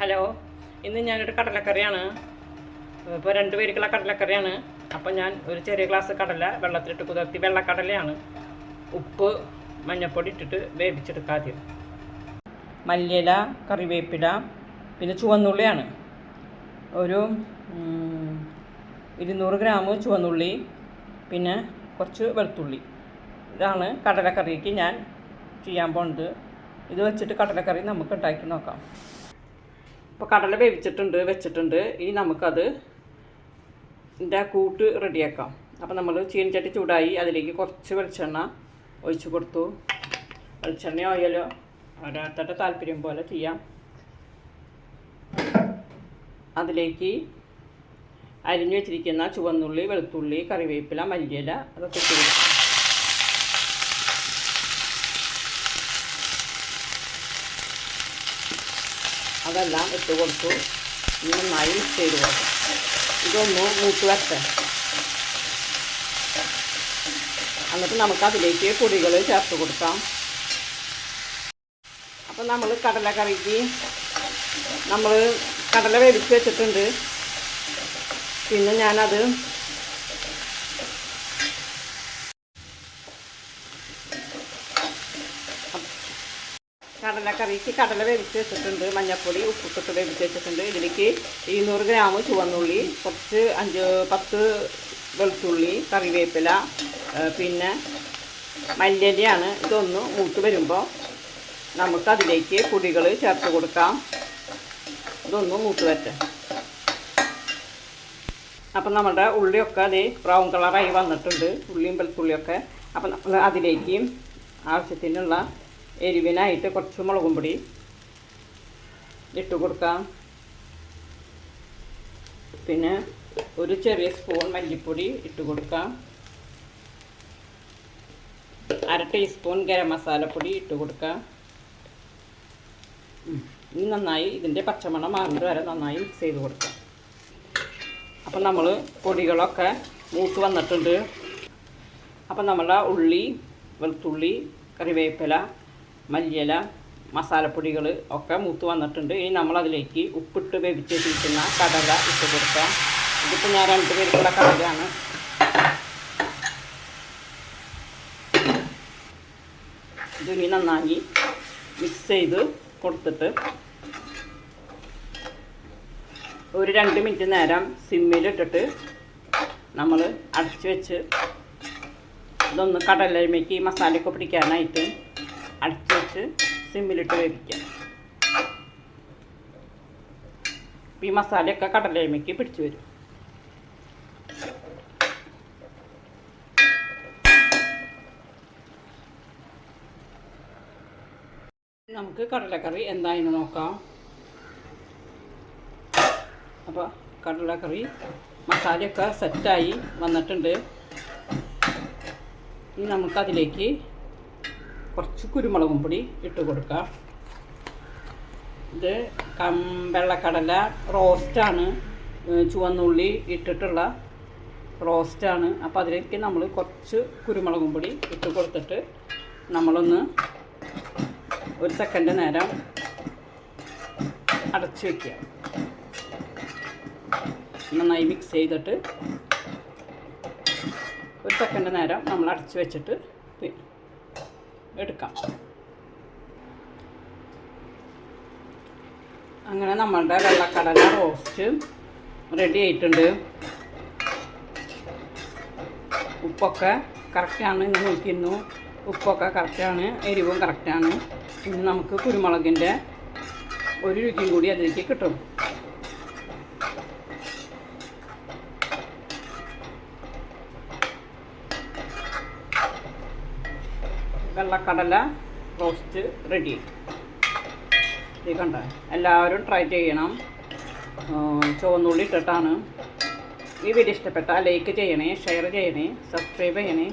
Hello ഇന്ന് ഞാനൊരു കടലക്കറിയാണ്. ഇപ്പോൾ രണ്ട് പേർക്കുള്ള കടലക്കറിയാണ്. അപ്പോൾ ഞാൻ ഒരു ചെറിയ ഗ്ലാസ് കടല വെള്ളത്തിലിട്ട് കുതിർത്തി വെള്ളക്കടലയാണ്. ഉപ്പ് മഞ്ഞൾപ്പൊടി ഇട്ടിട്ട് വേവിച്ചെടുക്കുക ആദ്യം. മല്ലിയില കറിവേപ്പില പിന്നെ ചുവന്നുള്ളിയാണ്. ഒരു ഇരുന്നൂറ് ഗ്രാം ചുവന്നുള്ളി പിന്നെ കുറച്ച് വെളുത്തുള്ളി. ഇതാണ് കടലക്കറിക്ക് ഞാൻ ചെയ്യാൻ പോകുന്നത് ഇത് വെച്ചിട്ട് കടലക്കറി നമുക്ക് ഉണ്ടാക്കി നോക്കാം. ഇപ്പോൾ കടല വേവിച്ചിട്ടുണ്ട് വെച്ചിട്ടുണ്ട്. ഇനി നമുക്കത് ഇതിന്റെ കൂട്ട് റെഡിയാക്കാം. അപ്പോൾ നമ്മൾ ചീനച്ചട്ടി ചൂടായി അതിലേക്ക് കുറച്ച് വെളിച്ചെണ്ണ ഒഴിച്ച് കൊടുത്തു. വെളിച്ചെണ്ണ ഓയിലോ ഓരോരുത്തരുടെ താല്പര്യം പോലെ ചെയ്യാം. അതിലേക്ക് അരിഞ്ഞു വെച്ചിരിക്കുന്ന ചുവന്നുള്ളി വെളുത്തുള്ളി കറിവേപ്പില മല്ലിയില അതൊക്കെ ചെയ്യാം അതെല്ലാം ഇട്ട് കൊടുത്തു. നന്നായി മിക്സ് ചെയ്ത് കൊടുക്കും ഇതൊന്ന് മൂത്ത് വരട്ടെ എന്നിട്ട് നമുക്ക് അതിലേക്ക് പൊടികൾ ചേർത്ത് കൊടുക്കാം. അപ്പം നമ്മൾ കടലക്കറിക്ക് നമ്മൾ കടല വേവിച്ച് വെച്ചിട്ടുണ്ട്. പിന്നെ ഞാനത് കടലക്കറിക്ക് കടല വേവിച്ച് വെച്ചിട്ടുണ്ട് മഞ്ഞൾപ്പൊടി ഉപ്പിട്ടിട്ട് വേവിച്ച് വെച്ചിട്ടുണ്ട്. ഇതിലേക്ക് ഇരുന്നൂറ് ഗ്രാം ചുവന്നുള്ളി കുറച്ച് അഞ്ച് പത്ത് വെളുത്തുള്ളി കറിവേപ്പില പിന്നെ മല്ലിയിലയാണ് ഇതൊന്ന് മൂത്ത് വരുമ്പോൾ നമുക്കതിലേക്ക് പൊടികൾ ചേർത്ത് കൊടുക്കാം. ഇതൊന്ന് മൂത്ത് വരട്ടെ. അപ്പം നമ്മുടെ ഉള്ളിയൊക്കെ അത് ബ്രൗൺ കളറായി വന്നിട്ടുണ്ട് ഉള്ളിയും വെളുത്തുള്ളിയൊക്കെ. അപ്പം നമ്മൾ അതിലേക്ക് ആവശ്യത്തിനുള്ള എരിവിനായിട്ട് കുറച്ച് മുളകും പൊടി ഇട്ട് കൊടുക്കാം. പിന്നെ ഒരു ചെറിയ സ്പൂൺ മല്ലിപ്പൊടി ഇട്ട് കൊടുക്കാം. അര ടീസ്പൂൺ ഗരം മസാലപ്പൊടി ഇട്ട് കൊടുക്കാം. ഇനി നന്നായി ഇതിന്റെ പച്ചമണം മാറുന്നത് വരെ നന്നായി മിക്സ് ചെയ്ത് കൊടുക്കാം. അപ്പം നമ്മൾ പൊടികളൊക്കെ മൂത്ത് വന്നിട്ടുണ്ട്. അപ്പം നമ്മളെ ഉള്ളി വെളുത്തുള്ളി കറിവേപ്പില മല്ലിയില മസാലപ്പൊടികൾ ഒക്കെ മൂത്ത് വന്നിട്ടുണ്ട്. ഇനി നമ്മളതിലേക്ക് ഉപ്പിട്ട് വേവിച്ച് വെച്ചിരിക്കുന്ന കടല ഇട്ട് കൊടുക്കാം. ഇതിപ്പോൾ ഞാൻ രണ്ട് പേർക്കുള്ള കടലയാണ്. ഇതിനി നന്നായി മിക്സ് ചെയ്ത് കൊടുത്തിട്ട് ഒരു രണ്ട് മിനിറ്റ് നേരം സിമ്മിലിട്ടിട്ട് നമ്മൾ അടച്ചു വെച്ച് ഇതൊന്ന് കടലരിമയ്ക്ക് മസാലയൊക്കെ പിടിക്കാനായിട്ട് അടച്ച് വെച്ച് സിമ്മിലിട്ട് വേവിക്കാം. ഈ മസാലയൊക്കെ കടലമയ്ക്ക് പിടിച്ചു വരും. നമുക്ക് കടലക്കറി എന്തായെന്ന് നോക്കാം. അപ്പോൾ കടലക്കറി മസാലയൊക്കെ സെറ്റായി വന്നിട്ടുണ്ട്. ഇനി നമുക്കതിലേക്ക് കുറച്ച് കുരുമുളകും പൊടി ഇട്ട് കൊടുക്കാം. ഇത് വെള്ളക്കടല റോസ്റ്റാണ് ചുവന്നുള്ളി ഇട്ടിട്ടുള്ള റോസ്റ്റാണ്. അപ്പോൾ അതിലേക്ക് നമ്മൾ കുറച്ച് കുരുമുളകും പൊടി ഇട്ട് കൊടുത്തിട്ട് നമ്മളൊന്ന് ഒരു സെക്കൻഡ് നേരം അടച്ച് വയ്ക്കുക നന്നായി മിക്സ് ചെയ്തിട്ട് ഒരു സെക്കൻഡ് നേരം നമ്മൾ അടച്ച് വെച്ചിട്ട് എടുക്കാം. അങ്ങനെ നമ്മളുടെ വെള്ളക്കടല റോസ്റ്റ് റെഡി ആയിട്ടുണ്ട്. ഉപ്പൊക്കെ കറക്റ്റാണ് ഇന്ന് നോക്കിയിരുന്നു. ഉപ്പൊക്കെ കറക്റ്റാണ് എരിവും കറക്റ്റാണ് ഇനി നമുക്ക് കുരുമുളകിന്റെ ഒരു രുചിയും കൂടി അതിലേക്ക് കിട്ടും. വെള്ളക്കടല റോസ്റ്റ് റെഡി ഇത് കണ്ട? എല്ലാവരും ട്രൈ ചെയ്യണം. ചുവന്നുള്ളി ഇട്ടിട്ടാണ്. ഈ വീഡിയോ ഇഷ്ടപ്പെട്ടാൽ ലൈക്ക് ചെയ്യണേ ഷെയർ ചെയ്യണേ സബ്സ്ക്രൈബ് ചെയ്യണേ.